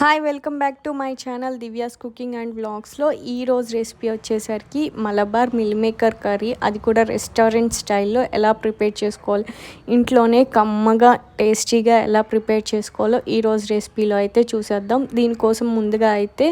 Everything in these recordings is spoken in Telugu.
Hi welcome back to my channel Divya's cooking and వ్లాగ్స్లో ఈ రోజు రెసిపీ వచ్చేసరికి మలబార్ మిల్ మేకర్ కర్రీ. అది కూడా రెస్టారెంట్ స్టైల్లో ఎలా ప్రిపేర్ చేసుకోవాలి ఇంట్లోనే కమ్మగా టేస్టీగా ఎలా ప్రిపేర్ చేసుకోవాలో ఈ రోజు రెసిపీలో అయితే చూసేద్దాం. దీనికోసం ముందుగా అయితే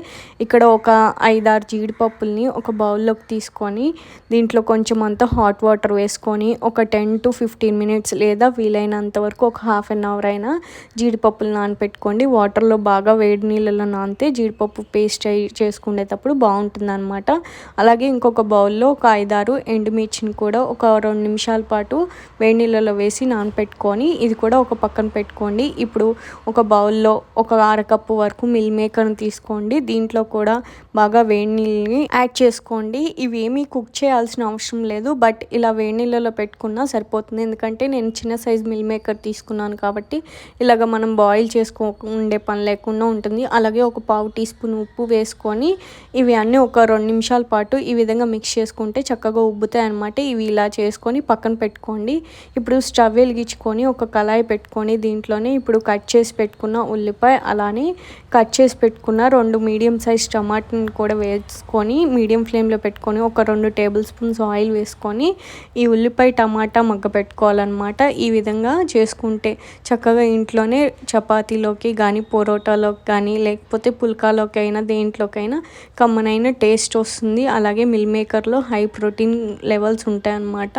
ఇక్కడ ఒక ఐదారు జీడిపప్పుల్ని ఒక బౌల్లోకి తీసుకొని దీంట్లో కొంచెం అంతా హాట్ వాటర్ వేసుకొని ఒక టెన్ టు ఫిఫ్టీన్ మినిట్స్ లేదా వీలైనంత వరకు ఒక హాఫ్ అన్ అవర్ అయినా జీడిపప్పులు నానపెట్టుకోండి. వాటర్లో బాగా వేడి నీళ్ళలో నానితే జీడిపప్పు పేస్ట్ అయి చేసుకునేటప్పుడు బాగుంటుంది అనమాట అలాగే ఇంకొక బౌల్లో ఒక ఐదారు ఎండుమిర్చిని కూడా ఒక రెండు నిమిషాల పాటు వేడి నీళ్ళలో వేసి నానపెట్టుకొని ఇది కూడా ఒక పక్కన పెట్టుకోండి. ఇప్పుడు ఒక బౌల్లో ఒక అరకప్పు వరకు మిల్ మేకర్ని తీసుకోండి. దీంట్లో కూడా బాగా వేడి నీళ్ళని యాడ్ చేసుకోండి. ఇవేమీ కుక్ చేయాల్సిన అవసరం లేదు బట్ ఇలా వేడి నీళ్ళలో పెట్టుకున్నా సరిపోతుంది. ఎందుకంటే నేను చిన్న సైజ్ మిల్ మేకర్ తీసుకున్నాను కాబట్టి ఇలాగ మనం బాయిల్ చేసుకో ఉండే పని లేకుండా ఉంటుంది అలాగే ఒక పావు టీ స్పూన్ ఉప్పు వేసుకొని ఇవి అన్నీ ఒక రెండు నిమిషాల పాటు ఈ విధంగా మిక్స్ చేసుకుంటే చక్కగా ఉబ్బుతాయి అనమాట ఇవి ఇలా చేసుకొని పక్కన పెట్టుకోండి. ఇప్పుడు స్టవ్ వెలిగించుకొని ఒక కళాయి పెట్టుకొని దీంట్లోనే ఇప్పుడు కట్ చేసి పెట్టుకున్న ఉల్లిపాయ అలానే కట్ చేసి పెట్టుకున్న రెండు మీడియం సైజ్ టమాటాని కూడా వేసుకొని మీడియం ఫ్లేమ్లో పెట్టుకొని ఒక రెండు టేబుల్ స్పూన్స్ ఆయిల్ వేసుకొని ఈ ఉల్లిపాయ టమాటా మగ్గ పెట్టుకోవాలన్నమాట. ఈ విధంగా చేసుకుంటే చక్కగా ఇంట్లోనే చపాతీలోకి కానీ పొరోటాలోకి కానీ కానీ లేకపోతే పుల్కాలోకైనా అయినా దేంట్లోకైనా కమ్మనైన టేస్ట్ వస్తుంది. అలాగే మిల్ మేకర్లో హై ప్రోటీన్ లెవెల్స్ ఉంటాయన్నమాట.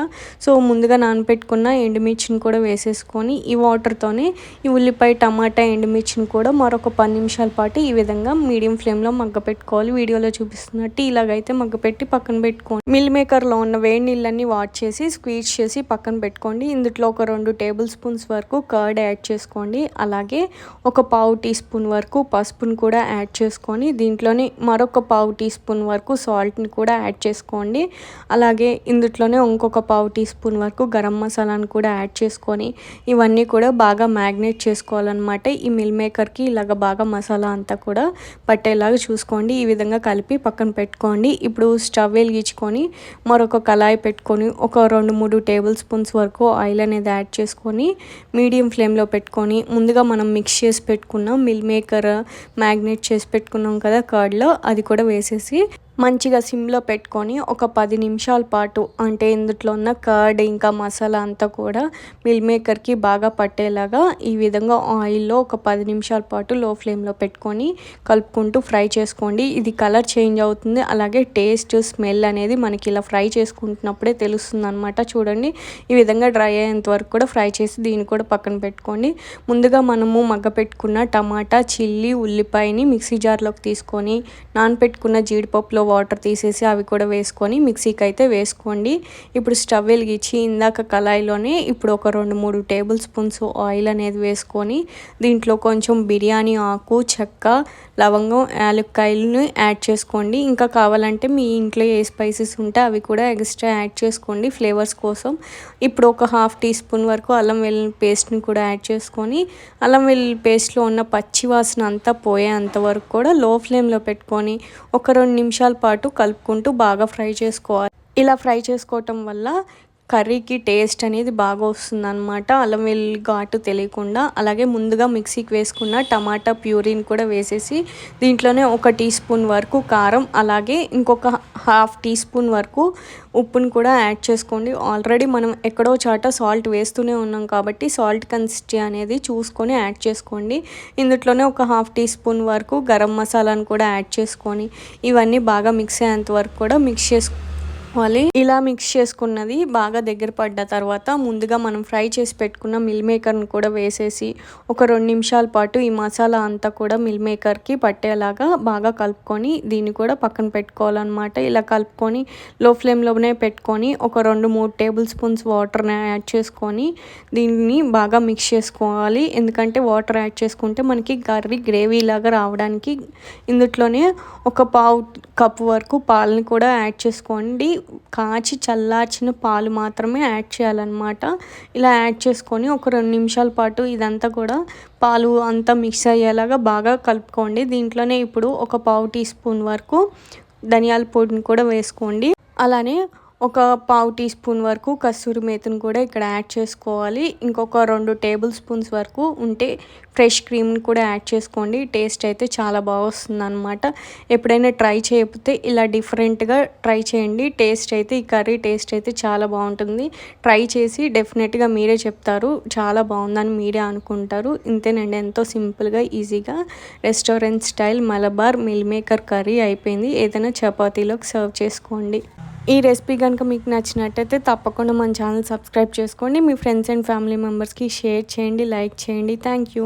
సో ముందుగా నానపెట్టుకున్న ఎండుమిర్చిని కూడా వేసేసుకొని ఈ వాటర్తోనే ఈ ఉల్లిపాయ టమాటా ఎండుమిర్చిని కూడా మరొక పది నిమిషాల పాటు ఈ విధంగా మీడియం ఫ్లేమ్లో మగ్గ పెట్టుకోవాలి వీడియోలో చూపిస్తున్నట్టు ఇలాగైతే మగ్గ పెట్టి పక్కన పెట్టుకోండి. మిల్ మేకర్లో ఉన్న వేడి నీళ్ళన్నీ వాట్ చేసి స్క్వీజ్ చేసి పక్కన పెట్టుకోండి. ఇందులో ఒక రెండు టేబుల్ స్పూన్స్ వరకు కర్డ్ యాడ్ చేసుకోండి. అలాగే ఒక పావు టీ స్పూన్ వరకు పసుపును కూడా యాడ్ చేసుకొని దీంట్లోనే మరొక పావు టీ స్పూన్ వరకు సాల్ట్ని కూడా యాడ్ చేసుకోండి. అలాగే ఇందుట్లోనే ఇంకొక పావు టీ స్పూన్ వరకు గరం మసాలాను కూడా యాడ్ చేసుకొని ఇవన్నీ కూడా బాగా మ్యాగ్నేట్ చేసుకోవాలన్నమాట. ఈ మిల్ మేకర్కి ఇలాగ బాగా మసాలా అంతా కూడా పట్టేలాగా చూసుకోండి. ఈ విధంగా కలిపి పక్కన పెట్టుకోండి. ఇప్పుడు స్టవ్ వెలిగించుకొని మరొక కళాయి పెట్టుకొని ఒక రెండు మూడు టేబుల్ స్పూన్స్ వరకు ఆయిల్ అనేది యాడ్ చేసుకొని మీడియం ఫ్లేమ్లో పెట్టుకొని ముందుగా మనం మిక్స్ చేసి పెట్టుకున్న మిల్ మేకర్ మ్యాగ్నేట్ చేసి పెట్టుకున్నాం కదా కర్డ్లో అది కూడా వేసేసి మంచిగా సిమ్లో పెట్టుకొని ఒక పది నిమిషాల పాటు అంటే ఇందులో ఉన్న కర్డ్ ఇంకా మసాలా అంతా కూడా మిల్ మేకర్కి బాగా పట్టేలాగా ఈ విధంగా ఆయిల్లో ఒక పది నిమిషాల పాటు లో ఫ్లేమ్లో పెట్టుకొని కలుపుకుంటూ ఫ్రై చేసుకోండి. ఇది కలర్ చేంజ్ అవుతుంది. అలాగే టేస్ట్ స్మెల్ అనేది మనకి ఇలా ఫ్రై చేసుకుంటున్నప్పుడే తెలుస్తుంది అనమాట చూడండి ఈ విధంగా డ్రై అయ్యేంత వరకు కూడా ఫ్రై చేసి దీన్ని కూడా పక్కన పెట్టుకోండి ముందుగా మనము మగ్గ పెట్టుకున్న టమాటా చిల్లీ ఉల్లిపాయని మిక్సీ జార్లోకి తీసుకొని నానపెట్టుకున్న జీడిపప్పులో వాటర్ తీసేసి అవి కూడా వేసుకొని మిక్సీకి అయితే వేసుకోండి. ఇప్పుడు స్టవ్ వెలిగించి ఇందాక కళాయిలోనే ఇప్పుడు ఒక రెండు మూడు టేబుల్ స్పూన్స్ ఆయిల్ అనేది వేసుకొని దీంట్లో కొంచెం బిర్యానీ ఆకు చెక్క లవంగం యాలక్కాయలను యాడ్ చేసుకోండి. ఇంకా కావాలంటే మీ ఇంట్లో ఏ స్పైసెస్ ఉంటే అవి కూడా ఎక్స్ట్రా యాడ్ చేసుకోండి ఫ్లేవర్స్ కోసం. ఇప్పుడు ఒక హాఫ్ టీ స్పూన్ వరకు అల్లం వెల్లుల్లి పేస్ట్ని కూడా యాడ్ చేసుకొని అల్లం వెల్లుల్లి పేస్ట్లో ఉన్న పచ్చి వాసన అంతా పోయేంత వరకు కూడా లో ఫ్లేమ్లో పెట్టుకొని ఒక రెండు నిమిషాల పాటు కలుపుకుంటూ బాగా ఫ్రై చేసుకోవాలి. ఇలా ఫ్రై చేసుకోవటం వల్ల కర్రీకి టేస్ట్ అనేది బాగా వస్తుందన్నమాట. అల్లం వెల్లుల్లి ఘాటు తెలియకుండా అలాగే ముందుగా మిక్సీకి వేసుకున్న టమాటా ప్యూరీని కూడా వేసేసి దీంట్లోనే ఒక టీ స్పూన్ వరకు కారం అలాగే ఇంకొక హాఫ్ టీ స్పూన్ వరకు ఉప్పును కూడా యాడ్ చేసుకోండి. ఆల్రెడీ మనం ఎక్కడో చాట సాల్ట్ వేస్తూనే ఉన్నాం కాబట్టి సాల్ట్ కన్సిస్టీ అనేది చూసుకొని యాడ్ చేసుకోండి. ఇందులోనే ఒక హాఫ్ టీ స్పూన్ వరకు గరం మసాలాను కూడా యాడ్ చేసుకొని ఇవన్నీ బాగా మిక్స్ అయ్యేంత వరకు కూడా మిక్స్ చేసుకో పెట్టుకోవాలి ఇలా మిక్స్ చేసుకున్నది బాగా దగ్గర పడ్డ తర్వాత ముందుగా మనం ఫ్రై చేసి పెట్టుకున్న మిల్ మేకర్ని కూడా వేసేసి ఒక రెండు నిమిషాల పాటు ఈ మసాలా అంతా కూడా మిల్ మేకర్కి పట్టేలాగా బాగా కలుపుకొని దీన్ని కూడా పక్కన పెట్టుకోవాలన్నమాట. ఇలా కలుపుకొని లో ఫ్లేమ్లోనే పెట్టుకొని ఒక రెండు మూడు టేబుల్ స్పూన్స్ వాటర్ని యాడ్ చేసుకొని దీన్ని బాగా మిక్స్ చేసుకోవాలి. ఎందుకంటే వాటర్ యాడ్ చేసుకుంటే మనకి కర్రీ గ్రేవీ లాగా రావడానికి ఇందులోనే ఒక పావు కప్ వరకు పాలని కూడా యాడ్ చేసుకోండి. కాచి చల్లార్చిన పాలు మాత్రమే యాడ్ చేయాలన్నమాట. ఇలా యాడ్ చేసుకొని ఒక రెండు నిమిషాల పాటు ఇదంతా కూడా పాలు అంతా మిక్స్ అయ్యేలాగా బాగా కలుపుకోండి. దీంట్లోనే ఇప్పుడు ఒక పావు టీ స్పూన్ వరకు ధనియాల పొడిని కూడా వేసుకోండి. అలానే ఒక పావు టీ స్పూన్ వరకు కస్తూరి మేతిని కూడా ఇక్కడ యాడ్ చేసుకోవాలి. ఇంకొక రెండు టేబుల్ స్పూన్స్ వరకు ఉంటే ఫ్రెష్ క్రీమ్ని కూడా యాడ్ చేసుకోండి. టేస్ట్ అయితే చాలా బాగా వస్తుంది అనమాట ఎప్పుడైనా ట్రై చేయకపోతే ఇలా డిఫరెంట్గా ట్రై చేయండి. టేస్ట్ అయితే ఈ కర్రీ టేస్ట్ అయితే చాలా బాగుంటుంది. ట్రై చేసి డెఫినెట్గా మీరే చెప్తారు. చాలా బాగుందని మీరే అనుకుంటారు. ఇంతేనండి ఎంతో సింపుల్గా ఈజీగా. Restaurant style Malabar meal maker curry అయిపోయింది. ఏదైనా చపాతీలోకి సర్వ్ చేసుకోండి. ఈ రెసిపీ కనుక మీకు నచ్చినట్టయితే తప్పకుండా మన ఛానల్ సబ్స్క్రైబ్ చేసుకోండి మీ ఫ్రెండ్స్ అండ్ ఫ్యామిలీ మెంబర్స్కి షేర్ చేయండి లైక్ చేయండి. Thank you